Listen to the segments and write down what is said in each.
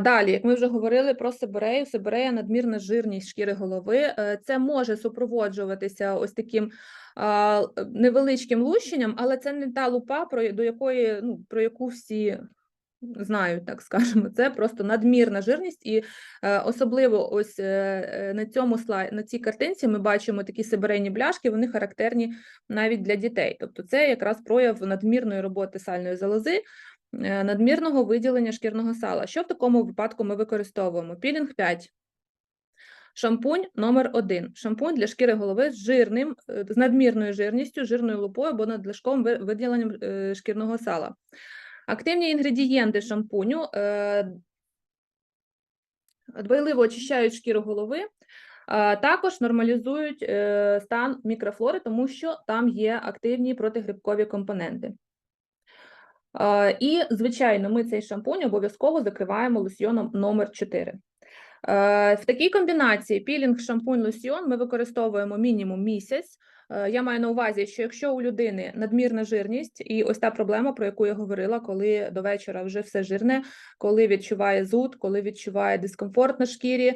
Далі, як ми вже говорили про сибирею, сибирея надмірна жирність шкіри голови. Е, Це може супроводжуватися ось таким невеличким лущенням, але це не та лупа, про до якої ну про яку всі знають, так скажемо. Це просто надмірна жирність, і е, особливо ось е, на цьому слайд, на цій картинці ми бачимо такі сибирейні бляшки, вони характерні навіть для дітей. Тобто, це якраз прояв надмірної роботи сальної залози. Е, Надмірного виділення шкірного сала. Що в такому випадку ми використовуємо? Пілінг 5. Шампунь номер 1. Шампунь для шкіри голови з жирним, е, з надмірною жирністю, жирною лупою або надлишковим ви- виділенням е, шкірного сала. Активні інгредієнти шампуню дбайливо очищають шкіру голови, також нормалізують стан мікрофлори, тому що там є активні протигрибкові компоненти. Е, І, звичайно, ми цей шампунь обов'язково закриваємо лосьйоном номер 4. Е, В такій комбінації пілінг, шампунь, лосьйон ми використовуємо мінімум місяць. Е, Я маю на увазі, що якщо у людини надмірна жирність, і ось та проблема, про яку я говорила, коли до вечора вже все жирне, коли відчуває зуд, коли відчуває дискомфорт на шкірі,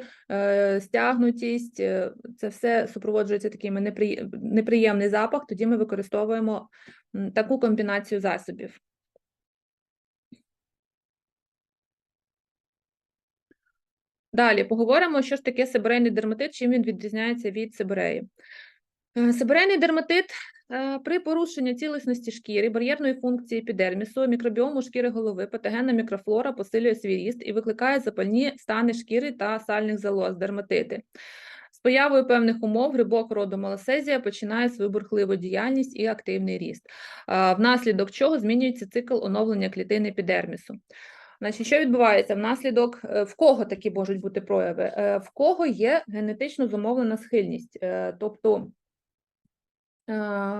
стягнутість, це все супроводжується такими неприємний запах, тоді ми використовуємо таку комбінацію засобів. Далі поговоримо, що ж таке сибирейний дерматит, чим він відрізняється від сибиреї. Е, Сибирейний дерматит е, при порушенні цілісності шкіри, бар'єрної функції епідермісу, мікробіому шкіри голови, патогенна мікрофлора посилює свій ріст і викликає запальні стани шкіри та сальних залоз, дерматити. З появою певних умов грибок роду малосезія починає свою бурхливу діяльність і активний ріст, е, внаслідок чого змінюється цикл оновлення клітин епідермісу. Значить, що відбувається? Внаслідок е, в кого такі можуть бути прояви? Е, В кого є генетично зумовлена схильність, Е, тобто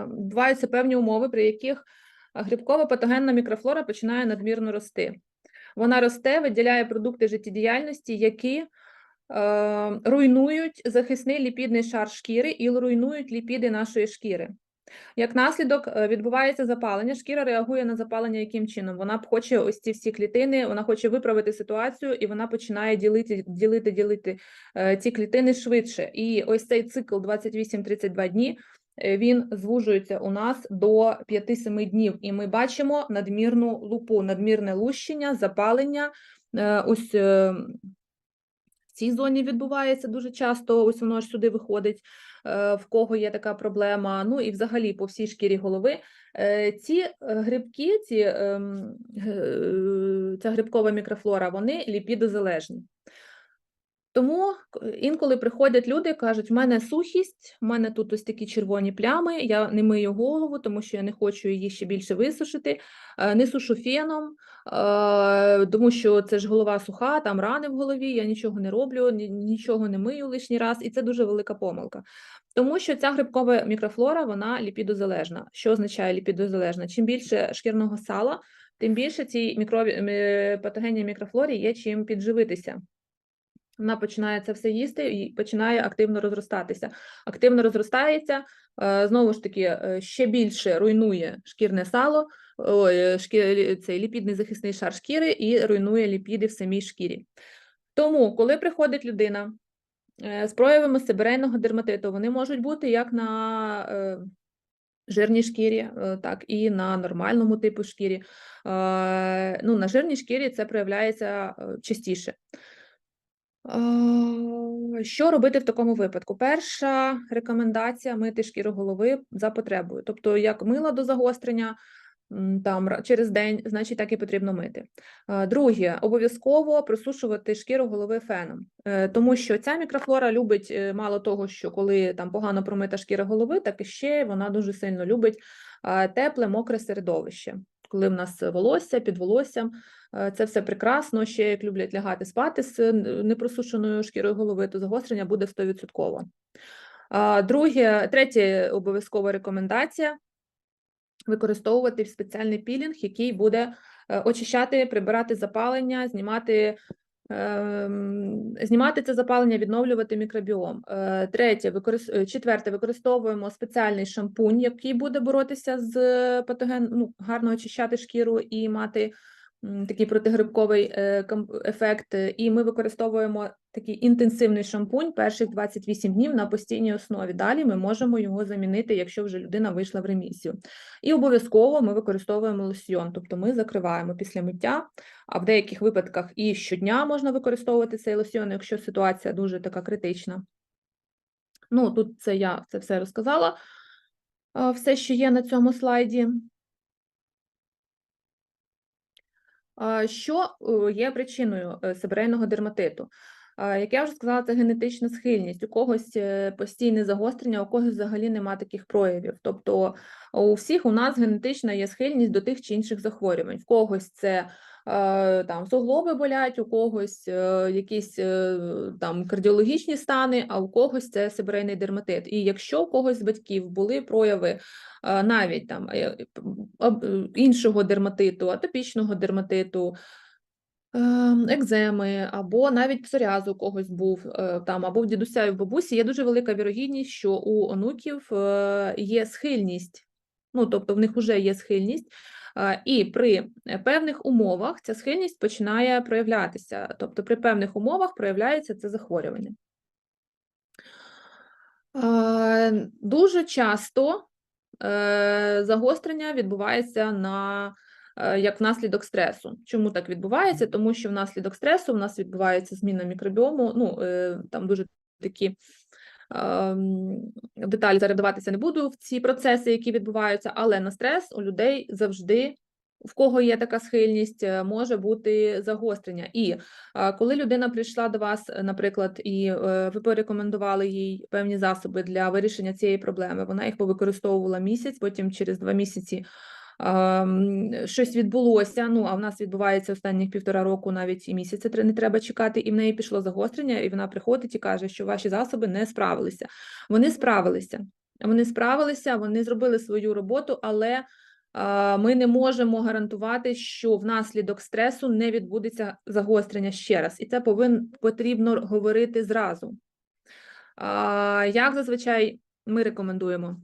відбуваються певні умови, при яких грибкова патогенна мікрофлора починає надмірно рости. Вона росте, виділяє продукти життєдіяльності, які руйнують захисний ліпідний шар шкіри і руйнують ліпіди нашої шкіри. Як наслідок е, відбувається запалення, шкіра реагує на запалення яким чином? Вона хоче ось ці всі клітини, вона хоче виправити ситуацію, і вона починає ділити, ділити, ділити е, ці клітини швидше. І ось цей цикл 28-32 дні е, він звужується у нас до 5-7 днів, і ми бачимо надмірну лупу, надмірне лущення, запалення. Ось е, в цій зоні відбувається дуже часто, ось воно ж сюди виходить, е, в кого є така проблема. Ну і взагалі по всій шкірі голови. Е, Ці е, грибки, ці, ем, ця грибкова мікрофлора, вони ліпідозалежні. Тому інколи приходять люди, кажуть, в мене сухість, в мене тут ось такі червоні плями, я не мию голову, тому що я не хочу її ще більше висушити, е, не сушу феном, е, тому що це ж голова суха, там рани в голові, я нічого не роблю, нічого не мию лишній раз, і це дуже велика помилка. Тому що ця грибкова мікрофлора, вона ліпідозалежна. Що означає ліпідозалежна? Чим більше шкірного сала, тим більше цій мікробі... м- патогенній мікрофлорі є чим підживитися. Вона починає це все їсти і починає активно розростатися. Активно розростається, е, знову ж таки, е, ще більше руйнує шкірне сало, е, цей ліпідний захисний шар шкіри і руйнує ліпіди в самій шкірі. Тому, коли приходить людина з проявами сибирейного дерматиту, вони можуть бути як на жирній шкірі, так і на нормальному типу шкірі. Ну, на жирній шкірі це проявляється частіше. А, Що робити в такому випадку? Перша рекомендація мити шкіру голови за потребою. Тобто, як мила до загострення там через день, значить так і потрібно мити. Друге, обов'язково просушувати шкіру голови феном, Е, тому що ця мікрофлора любить е, мало того, що коли там погано промита шкіра голови, так і ще вона дуже сильно любить тепле, мокре середовище. Коли в нас волосся під волоссям, Е, Це все прекрасно. Ще як люблять лягати спати з е, непросушеною шкірою голови, то загострення буде 100%. А, Друге, третя обов'язкова рекомендація використовувати спеціальний пілінг, який буде е, очищати, прибирати запалення, знімати. ем, Знімати це запалення, відновлювати мікробіом. Е, Третє, використ... е, четверте, використовуємо спеціальний шампунь, який буде боротися з патоген, ну, гарно очищати шкіру і мати такий протигрибковий е, ефект, і ми використовуємо такий інтенсивний шампунь перших 28 днів на постійній основі. Далі ми можемо його замінити, якщо вже людина вийшла в ремісію. І обов'язково ми використовуємо лосьйон, тобто ми закриваємо після миття, а в деяких випадках і щодня можна використовувати цей лосьйон, якщо ситуація дуже така критична. Ну, тут це я це все розказала, все, що є на цьому слайді. А, Що е, є причиною себрейного дерматиту? Як я вже сказала, це генетична схильність. У когось е, постійне загострення, у когось взагалі нема таких проявів. Тобто у всіх у нас генетична є схильність до тих чи інших захворювань. В когось це е, там суглоби болять, у когось е, якісь там кардіологічні стани, а у когось це себорейний дерматит. І якщо у когось з батьків були прояви навіть там іншого дерматиту, атопічного дерматиту, екземи, або навіть псоріаз у когось був е, там, або в дідуся і в бабусі, є дуже велика вірогідність, що у онуків е, є схильність, ну тобто в них вже є схильність. е, І при певних умовах ця схильність починає проявлятися. Тобто при певних умовах проявляється це захворювання. Дуже часто загострення відбувається на як внаслідок стресу. Чому так відбувається? Тому що внаслідок стресу в нас відбувається зміна мікробіому. Ну е, там дуже такі ем, деталі зараз вдаватися не буду в ці процеси, які відбуваються, але на стрес у людей завжди. В кого є така схильність, е, може бути загострення. І коли людина прийшла до вас, е, наприклад, і е, ви порекомендували їй певні засоби для вирішення цієї проблеми, вона їх повикористовувала місяць, потім через два місяці щось відбулося. Ну а в нас відбувається останніх півтора року, навіть і місяця не треба чекати, і в неї пішло загострення, і вона приходить і каже, що ваші засоби не справилися. Вони справилися. Вони справилися, вони зробили свою роботу, але ми не можемо гарантувати, що внаслідок стресу не відбудеться загострення ще раз, і це повин потрібно говорити зразу. Як зазвичай ми рекомендуємо?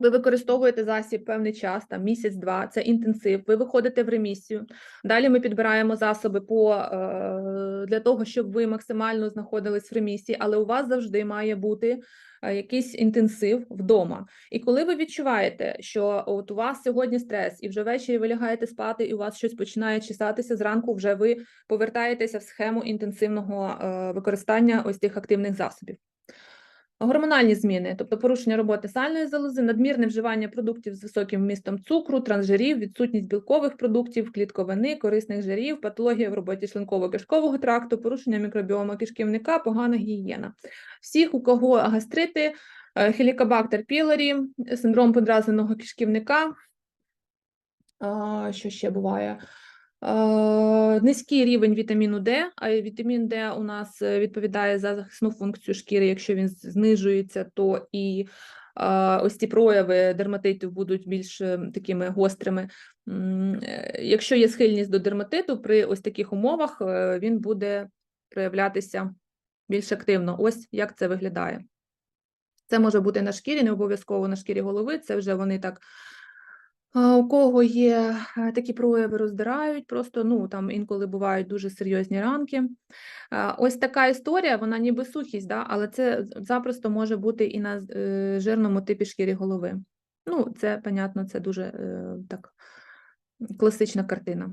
Ви використовуєте засіб певний час, там місяць-два, це інтенсив. Ви виходите в ремісію. Далі ми підбираємо засоби по е, для того, щоб ви максимально знаходились в ремісії, але у вас завжди має бути е, якийсь інтенсив вдома. І коли ви відчуваєте, що от у вас сьогодні стрес, і вже ввечері ви лягаєте спати, і у вас щось починає чесатися зранку, вже ви повертаєтеся в схему інтенсивного е, використання ось цих активних засобів. Гормональні зміни, тобто порушення роботи сальної залози, надмірне вживання продуктів з високим вмістом цукру, трансжирів, відсутність білкових продуктів, клітковини, корисних жирів, патологія в роботі шлунково-кишкового тракту, порушення мікробіому кишківника, погана гігієна. Всіх, у кого гастрити, е, хелікобактер пілорі, синдром подразненого кишківника, що ще буває? Е, Низький рівень вітаміну Д, а вітамін Д у нас е, відповідає за захисну функцію шкіри. Якщо він знижується, то і е, ось ці прояви дерматиту будуть більш такими гострими. Якщо є схильність до дерматиту, при ось таких умовах він буде проявлятися більш активно. Ось як це виглядає. Це може бути на шкірі, не обов'язково на шкірі голови. Це вже вони так. У кого є е, такі прояви, роздирають, просто ну там інколи бувають дуже серйозні ранки. Ось така історія, вона ніби сухість, да, але це запросто може бути і на е, жирному типі шкірі голови. Ну, це, понятно, це дуже е, так класична картина.